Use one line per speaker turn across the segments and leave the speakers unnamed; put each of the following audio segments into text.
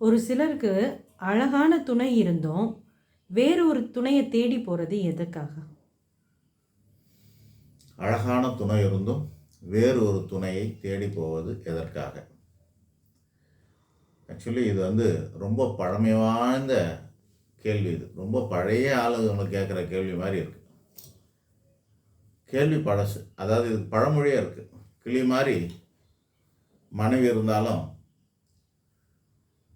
ஒரு சிலருக்கு அழகான துணை இருந்தும் வேறு ஒரு துணையை தேடி போகிறது எதுக்காக
அழகான துணை இருந்தும் வேறு ஒரு துணையை தேடி போவது எதற்காக? ஆக்சுவலி இது வந்து ரொம்ப பழமை வாய்ந்த கேள்வி இது. ரொம்ப பழைய ஆளுங்க கேட்குற கேள்வி மாதிரி இருக்கு. கேள்வி பழசு. அதாவது இது பழமொழியாக இருக்குது கிளி மாதிரி மனைவி இருந்தாலும்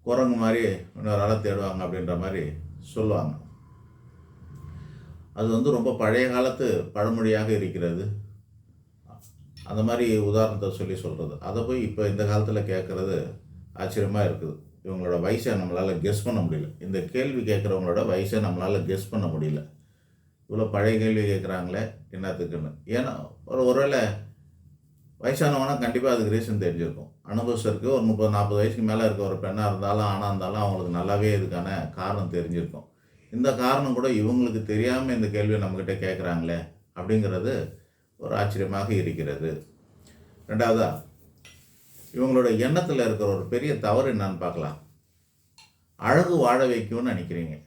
குரங்கு மாதிரி இன்னொரு ஆளை தேடுவாங்க அப்படின்ற மாதிரி சொல்லுவாங்க. அது வந்து ரொம்ப பழைய காலத்து பழமொழியாக இருக்கிறது. அந்த மாதிரி உதாரணத்தை சொல்லி சொல்கிறது அதை போய் இப்போ இந்த காலத்தில் கேட்குறது ஆச்சரியமாக இருக்குது. இவங்களோட வயசை நம்மளால் கெஸ் பண்ண முடியல. இந்த கேள்வி கேட்குறவங்களோட வயசை நம்மளால் கெஸ் பண்ண முடியல. இவ்வளோ பழைய கேள்வி கேட்குறாங்களே என்னத்துக்குன்னு. ஏன்னா ஒரு ஒருவேளை வயசானவனா கண்டிப்பாக அதுக்கு ரீசன் தெரிஞ்சிருக்கும். அனுபவிச்சிருக்கு ஒரு முப்பது நாற்பது வயசுக்கு மேலே இருக்க ஒரு பெண்ணாக இருந்தாலும் ஆணாக இருந்தாலும் அவங்களுக்கு நல்லாவே இதுக்கான காரணம் தெரிஞ்சிருக்கும். இந்த காரணம் கூட இவங்களுக்கு தெரியாமல் இந்த கேள்வியை நம்மக்கிட்ட கேட்குறாங்களே அப்படிங்கிறது ஒரு ஆச்சரியமாக இருக்கிறது. ரெண்டாவதா இவங்களோட எண்ணத்தில் இருக்கிற ஒரு பெரிய தவறு என்னன்னு பார்க்கலாம். அழகு வாழ வைக்கும்னு நினைக்கிறீங்க.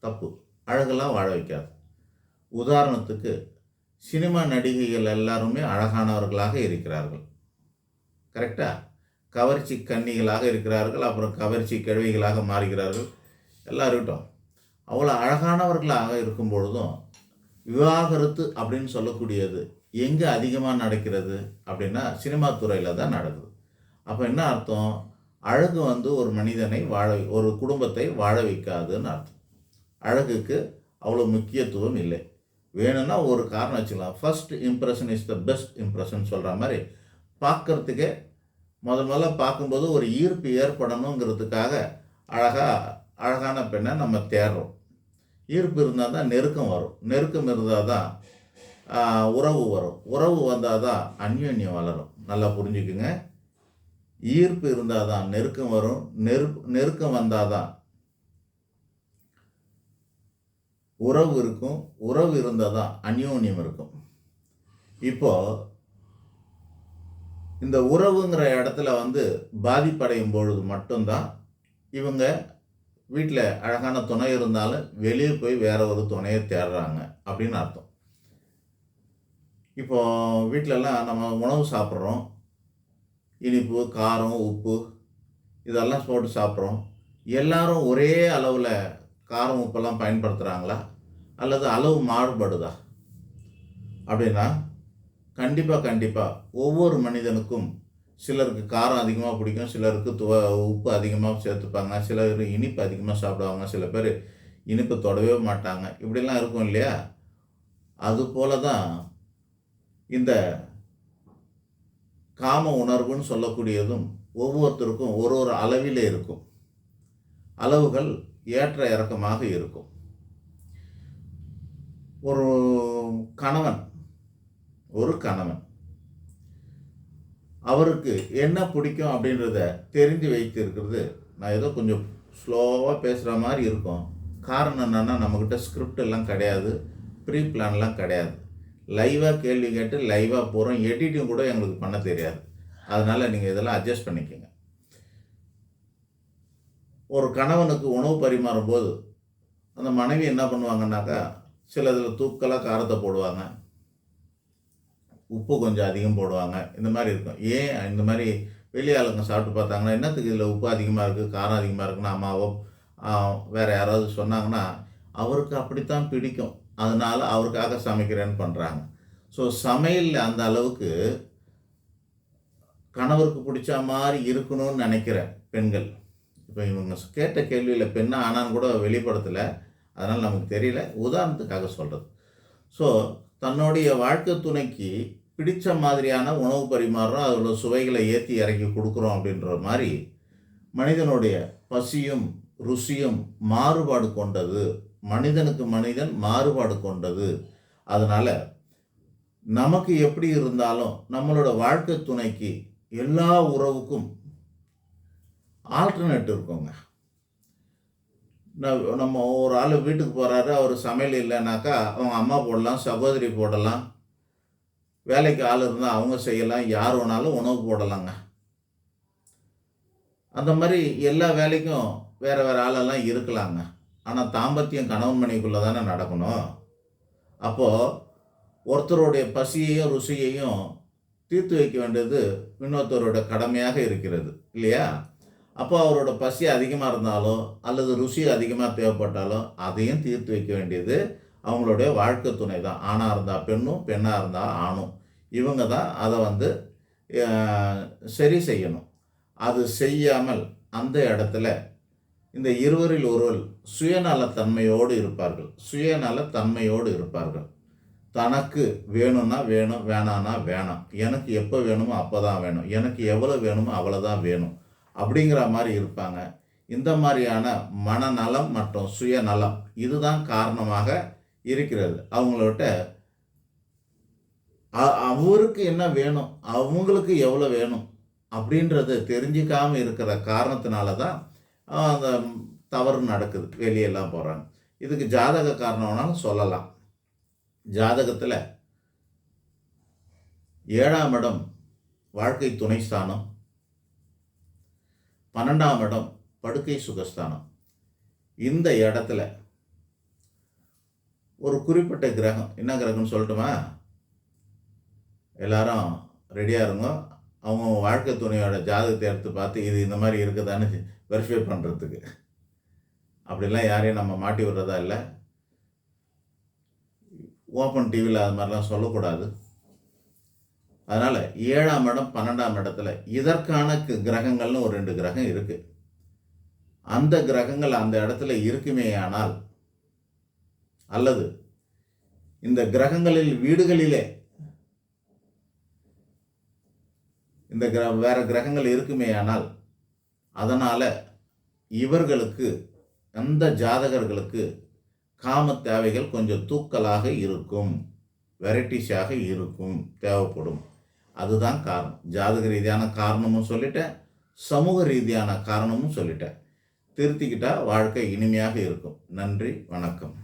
தப்பு. அழகெல்லாம் வாழ வைக்காது. உதாரணத்துக்கு சினிமா நடிகைகள் எல்லாருமே அழகானவர்களாக இருக்கிறார்கள். கரெக்டாக கவர்ச்சி கன்னிகளாக இருக்கிறார்கள் அப்புறம் கவர்ச்சி கிழவிகளாக மாறுகிறார்கள். எல்லாம் இருக்கட்டும். அவ்வளோ அழகானவர்களாக இருக்கும் பொழுதும் விவாகரத்து அப்படின்னு சொல்லக்கூடியது எங்கே அதிகமாக நடக்கிறது அப்படின்னா சினிமா துறையில் தான் நடக்குது. அப்போ என்ன அர்த்தம்? அழகு வந்து ஒரு மனிதனை வாழ ஒரு குடும்பத்தை வாழ வைக்காதுன்னு அர்த்தம். அழகுக்கு அவ்வளோ முக்கியத்துவம் இல்லை. வேணும்னா ஒரு காரணம் வச்சுக்கலாம். First impression is the best impression சொல்கிற மாதிரி. பார்க்கறதுக்கே முதல் முதல்ல பார்க்கும்போது ஒரு ஈர்ப்பு ஏற்படணுங்கிறதுக்காக அழகாக அழகான பெண்ணை நம்ம தேடுறோம். ஈர்ப்பு இருந்தால் தான் நெருக்கம் வரும். நெருக்கம் இருந்தால் தான் உறவு வரும். உறவு வந்தால் தான் அந்யோன்யம் வளரும். நல்லா புரிஞ்சுக்குங்க. ஈர்ப்பு இருந்தால் தான் நெருக்கம் வரும். நெருப்பு நெருக்கம் வந்தால் தான் உறவு இருக்கும் உறவு இருந்தால் தான் அந்யோன்யம் இருக்கும். இப்போ இந்த உறவுங்கிற இடத்துல வந்து பாதிப்படையும் பொழுது மட்டும்தான் இவங்க வீட்டில் அழகான துணை இருந்தாலும் வெளியே போய் வேற ஒரு துணையை தேடுறாங்க அப்படின்னு அர்த்தம். இப்போ வீட்டிலலாம் நம்ம உணவு சாப்பிட்றோம். இனிப்பு காரம் உப்பு இதெல்லாம் போட்டு சாப்பிட்றோம். எல்லாரும் ஒரே அளவில் காரம் உப்பெல்லாம் பயன்படுத்துகிறாங்களா அல்லது அளவு மாறுபடுதா? அப்படின்னா கண்டிப்பாக கண்டிப்பாக ஒவ்வொரு மனிதனுக்கும் சிலருக்கு காரம் அதிகமாக பிடிக்கும் சிலருக்கு துவ உப்பு அதிகமாக சேர்த்துப்பாங்க சிலர் இனிப்பு அதிகமாக சாப்பிடுவாங்க சில பேர் இனிப்பு தொடவே மாட்டாங்க. இப்படிலாம் இருக்கும் இல்லையா? அது போல தான் இந்த காம உணர்வுன்னு சொல்லக்கூடியதும் ஒவ்வொருத்தருக்கும் ஒரு ஒரு அளவிலே இருக்கும். அளவுகள் ஏற்ற இறக்கமாக இருக்கும். ஒரு கணவன் ஒரு கணவன் அவருக்கு என்ன பிடிக்கும் அப்படின்றத தெரிஞ்சு வைத்திருக்கிறது. நான் ஏதோ கொஞ்சம் ஸ்லோவாக பேசுகிற மாதிரி இருக்கும். காரணம் என்னென்னா நம்மக்கிட்ட ஸ்கிரிப்ட் எல்லாம் கிடையாது ப்ரீ பிளான்லாம் கிடையாது. லைவாக கேள்வி கேட்டு லைவாக போகிறோம் எடிட்டிங் கூட எங்களுக்கு பண்ண தெரியாது. அதனால் நீங்கள் இதெல்லாம் அட்ஜஸ்ட் பண்ணிக்கோங்க. ஒரு கணவனுக்கு உணவு பரிமாறும் போது அந்த மனைவி என்ன பண்ணுவாங்கன்னாக்கா சில இதில் தூக்கலாக காரத்தை போடுவாங்க. உப்பு கொஞ்சம் அதிகம் போடுவாங்க. இந்த மாதிரி இருக்கும். ஏன் இந்த மாதிரி வெளி ஆளுங்க சாப்பிட்டு பார்த்தாங்கன்னா என்னத்துக்கு இதில் உப்பு அதிகமாக இருக்குது காரம் அதிகமாக இருக்குன்னு அம்மாவோ வேறு யாராவது சொன்னாங்கன்னா அவருக்கு அப்படித்தான் பிடிக்கும். அதனால அவருக்காக சமைக்கிறேன்னு பண்ணுறாங்க ஸோ சமையலில் அந்த அளவுக்கு கணவருக்கு பிடிச்ச மாதிரி இருக்கணும்னு நினைக்கிற பெண்கள். இப்போ இவங்க கேட்ட கேள்வியில் பெண்ணாக ஆனான்னு கூட வெளிப்படுத்தலை. அதனால் நமக்கு தெரியல. உதாரணத்துக்காக சொல்கிறது ஸோ தன்னுடைய வாழ்க்கை துணைக்கு பிடிச்ச மாதிரியான உணவு பரிமாறுறோம். அதோட சுவைகளை ஏற்றி இறக்கி கொடுக்குறோம் அப்படின்ற மாதிரி மனிதனுடைய பசியும் ருசியும் மாறுபாடு கொண்டது. மனிதனுக்கு மனிதன் மாறுபாடு கொண்டது. அதனால் நமக்கு எப்படி இருந்தாலும் நம்மளோட வாழ்க்கை துணைக்கு எல்லா உறவுக்கும் ஆல்டர்னேட் இருக்குங்க. நம்ம ஒரு ஆள் வீட்டுக்கு போகிறாரு அவர் சமையல் இல்லைனாக்கா அவங்க அம்மா போடலாம் சகோதரி போடலாம். வேலைக்கு ஆள் இருந்தால் அவங்க செய்யலாம் யார் வேணாலும் உணவு போடலாங்க. அந்த மாதிரி எல்லா வேலைக்கும் வேறு வேறு ஆளெல்லாம் இருக்கலாங்க. ஆனால் தாம்பத்தியம் கணவன் மணிக்குள்ளே தானே நடக்கணும். அப்போது ஒருத்தருடைய பசியையும் ருசியையும் தீர்த்து வைக்க வேண்டியது இன்னொருத்தரோட கடமையாக இருக்கிறது. இல்லையா? அப்போ அவரோட பசி அதிகமாக இருந்தாலோ அல்லது ருசி அதிகமாக தேவைப்பட்டாலோ அதையும் தீர்த்து வைக்க வேண்டியது அவங்களுடைய வாழ்க்கை துணை தான் ஆணாக இருந்தால் பெண்ணும் பெண்ணாக இருந்தால் ஆணும். இவங்க தான் அதை வந்து சரி செய்யணும். அது செய்யாமல் அந்த இடத்துல இந்த இருவரில் ஒருவர் சுயநலத்தன்மையோடு இருப்பார்கள். சுயநலத்தன்மையோடு இருப்பார்கள். தனக்கு வேணும்னா வேணும் வேணான்னா வேணாம். எனக்கு எப்போ வேணுமோ அப்போ தான் வேணும். எனக்கு எவ்வளோ வேணுமோ அவ்வளோ தான் வேணும். அப்படிங்கிற மாதிரி இருப்பாங்க. இந்த மாதிரியான மனநலம் மற்றும் சுயநலம் இதுதான் காரணமாக இருக்கிறது. அவங்களோட அ- அவருக்கு என்ன வேணும்? அவங்களுக்கு எவ்வளோ வேணும்? அப்படின்றத தெரிஞ்சிக்காமல் இருக்கிற காரணத்தினால தான் அந்த தவறு நடக்குது. வெளியெல்லாம் போகிறாங்க இதுக்கு ஜாதக காரணம்னாலும் சொல்லலாம். ஜாதகத்தில் ஏழாம் இடம் வாழ்க்கை துணை ஸ்தானம். பன்னெண்டாம் இடம் படுக்கை சுகஸ்தானம். இந்த இடத்துல ஒரு குறிப்பிட்ட கிரகம் என்ன கிரகம்னு சொல்லட்டுமா? எல்லாரும் ரெடியாக இருங்க. அவங்க வாழ்க்கை துணையோட ஜாதகத்தை எடுத்து பார்த்து இது இந்த மாதிரி இருக்குதான்னு வெரிஃபை பண்ணுறதுக்கு அப்படிலாம் யாரையும் நம்ம மாட்டி விடுறதா இல்லை. ஓப்பன் டிவியில் அது மாதிரிலாம் சொல்லக்கூடாது. அதனால் ஏழாம் இடம் பன்னெண்டாம் இடத்துல இதற்கான கிரகங்கள்னு ஒரு ரெண்டு கிரகம் இருக்குது அந்த கிரகங்கள் அந்த இடத்துல இருக்குமேயானால் அல்லது இந்த கிரகங்களில் வீடுகளிலே இந்த கிர வேற கிரகங்கள் இருக்குமேயானால் அதனால் இவர்களுக்கு அந்த ஜாதகர்களுக்கு காம தேவைகள் கொஞ்சம் தூக்கலாக இருக்கும் வெரைட்டிஸாக இருக்கும் தேவைப்படும். அதுதான் காரணம். ஜாதக ரீதியான காரணமும் சொல்லிட்டேன் சமூக ரீதியான காரணமும் சொல்லிட்டேன். திருத்திக்கிட்டா வாழ்க்கை இனிமையாக இருக்கும். நன்றி வணக்கம்.